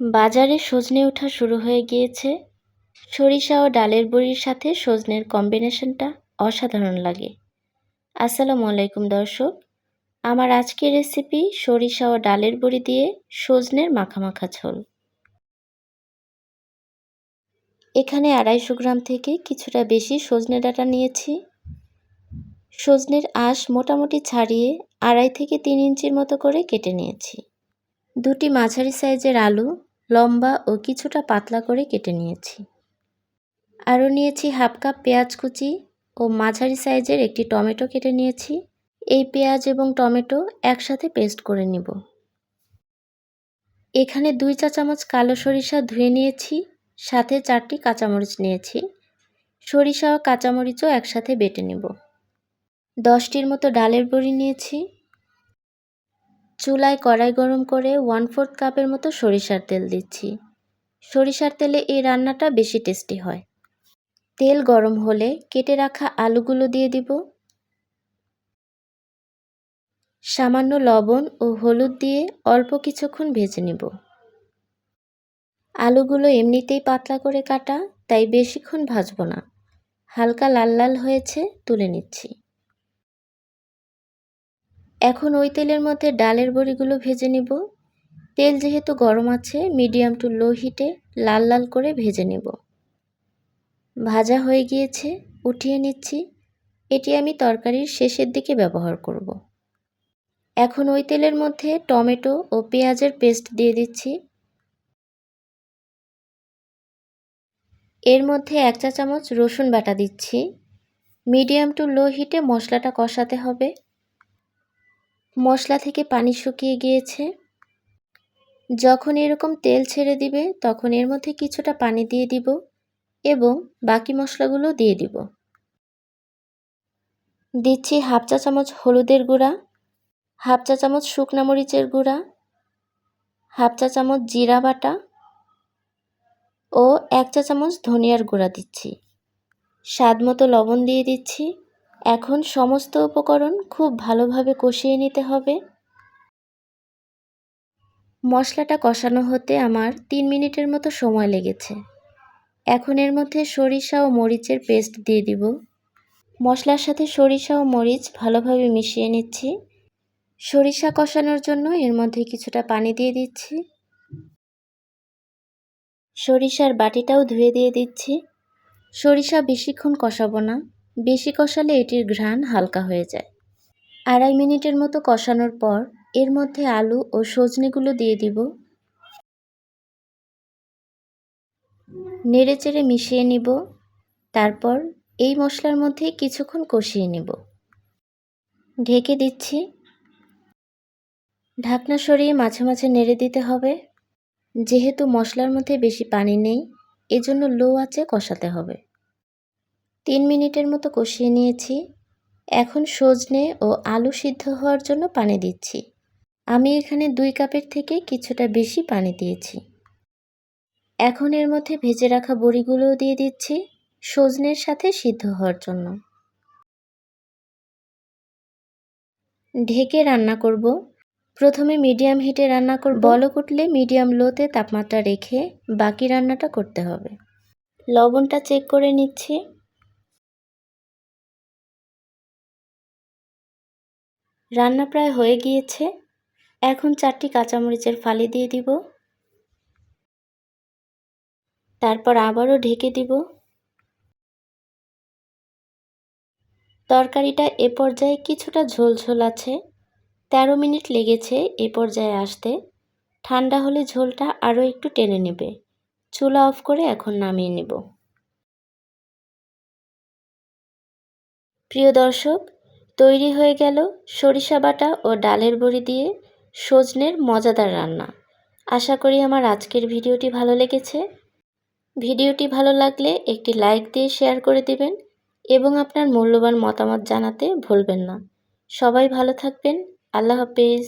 বাজারে সজনে ওঠা শুরু হয়ে গিয়েছে। সরিষা ও ডালের বড়ির সাথে সজনের কম্বিনেশনটা অসাধারণ লাগে। আসসালামু আলাইকুম, দর্শক। আমার আজকের রেসিপি সরিষা ও ডালের বড়ি দিয়ে সজনের মাখামাখা ঝোল। এখানে আড়াইশো গ্রাম থেকে কিছুটা বেশি সজনে ডাটা নিয়েছি। সজনের আঁশ মোটামুটি ছাড়িয়ে আড়াই থেকে তিন ইঞ্চির মতো করে কেটে নিয়েছি। দুটি মাঝারি সাইজের আলু লম্বা ও কিছুটা পাতলা করে কেটে নিয়েছি। আরও নিয়েছি হাফ কাপ পেঁয়াজ কুচি ও মাঝারি সাইজের একটি টমেটো কেটে নিয়েছি। এই পেঁয়াজ এবং টমেটো একসাথে পেস্ট করে নিব। এখানে দুই চা চামচ কালো সরিষা ধুয়ে নিয়েছি, সাথে চারটি কাঁচামরিচ নিয়েছি। সরিষা ও কাঁচামরিচও একসাথে বেটে নেব। দশটির মতো ডালের বড়ি নিয়েছি চুলায় কড়াই গরম করে ওয়ান ফোর্থ কাপের মতো সরিষার তেল দিচ্ছি। সরিষার তেলে এই রান্নাটা বেশি টেস্টি হয়। তেল গরম হলে কেটে রাখা আলুগুলো দিয়ে দিব। সামান্য লবণ ও হলুদ দিয়ে অল্প কিছুক্ষণ ভেজে নিব। আলুগুলো এমনিতেই পাতলা করে কাটা, তাই বেশিক্ষণ ভাজব না। হালকা লাল লাল হয়েছে, তুলে নিচ্ছি। এখন ওই তেলের মধ্যে ডালের বড়িগুলো ভেজে নিব। তেল যেহেতু গরম আছে, মিডিয়াম টু লো হিটে লাল লাল করে ভেজে নেব। ভাজা হয়ে গিয়েছে, উঠিয়ে নিচ্ছি। এটি আমি তরকারির শেষের দিকে ব্যবহার করব। এখন ওই তেলের মধ্যে টমেটো ও পেঁয়াজের পেস্ট দিয়ে দিচ্ছি। এর মধ্যে এক চা চামচ রসুন বাটা দিচ্ছি। মিডিয়াম টু লো হিটে মশলাটা কষাতে হবে। মশলা থেকে পানি শুকিয়ে গিয়েছে। যখন এরকম তেল ছেড়ে দিবে, তখন এর মধ্যে কিছুটা পানি দিয়ে দিব এবং বাকি মশলাগুলো দিয়ে দিব। দিচ্ছি হাফ চা চামচ হলুদের গুঁড়া, হাফ চা চামচ শুকনা মরিচের গুঁড়া, হাফ চা চামচ জিরা বাটা ও এক চা চামচ ধনিয়ার গুঁড়া দিচ্ছি। স্বাদ মতো লবণ দিয়ে দিচ্ছি। এখন সমস্ত উপকরণ খুব ভালোভাবে কষিয়ে নিতে হবে। মশলাটা কষানো হতে আমার তিন মিনিটের মতো সময় লেগেছে। এখন এর মধ্যে সরিষা ও মরিচের পেস্ট দিয়ে দিব। মশলার সাথে সরিষা ও মরিচ ভালোভাবে মিশিয়ে নিচ্ছি। সরিষা কষানোর জন্য এর মধ্যে কিছুটা পানি দিয়ে দিচ্ছি। সরিষার বাটিটাও ধুয়ে দিয়ে দিচ্ছি। সরিষা বেশিক্ষণ কষাবো না। বেশি কষালে এটির ঘ্রাণ হালকা হয়ে যায়। আড়াই মিনিটের মতো কষানোর পর এর মধ্যে আলু ও সজনেগুলো দিয়ে দিব। নেড়ে চেড়ে মিশিয়ে নিব। তারপর এই মশলার মধ্যে কিছুক্ষণ কষিয়ে নিব। ঢেকে দিচ্ছি। ঢাকনা সরিয়ে মাঝে মাঝে নেড়ে দিতে হবে। যেহেতু মশলার মধ্যে বেশি পানি নেই, এজন্য লো আঁচে কষাতে হবে। তিন মিনিটের মতো কষিয়ে নিয়েছি। এখন সজনে ও আলু সিদ্ধ হওয়ার জন্য পানি দিচ্ছি। আমি এখানে দুই কাপের থেকে কিছুটা বেশি পানি দিয়েছি। এখন এর মধ্যে ভেজে রাখা বড়িগুলোও দিয়ে দিচ্ছি সজনের সাথে সিদ্ধ হওয়ার জন্য। ঢেকে রান্না করব। প্রথমে মিডিয়াম হিটে রান্না করব। বলক উঠলে মিডিয়াম লোতে তাপমাত্রা রেখে বাকি রান্নাটা করতে হবে। লবণটা চেক করে নিচ্ছি। রান্না প্রায় হয়ে গিয়েছে। এখন চারটি কাঁচামরিচের ফালি দিয়ে দিব। তারপর আবারও ঢেকে দিব। তরকারিটা এ পর্যায়ে কিছুটা ঝোলঝোল আছে। তেরো মিনিট লেগেছে এ পর্যায়ে আসতে। ঠান্ডা হলে ঝোলটা আরও একটু টেনে নেবে। চুলা অফ করে এখন নামিয়ে নেব। প্রিয় দর্শক তৈরি হয়ে গেল সরিষা বাটা ও ডালের বড়ি দিয়ে সজনের মজাদার রান্না। আশা করি আমার আজকের ভিডিওটি ভালো লেগেছে। ভিডিওটি ভালো লাগলে একটি লাইক দিয়ে শেয়ার করে দিবেন এবং আপনার মূল্যবান মতামত জানাতে ভুলবেন না। সবাই ভালো থাকবেন। আল্লাহ হাফেজ।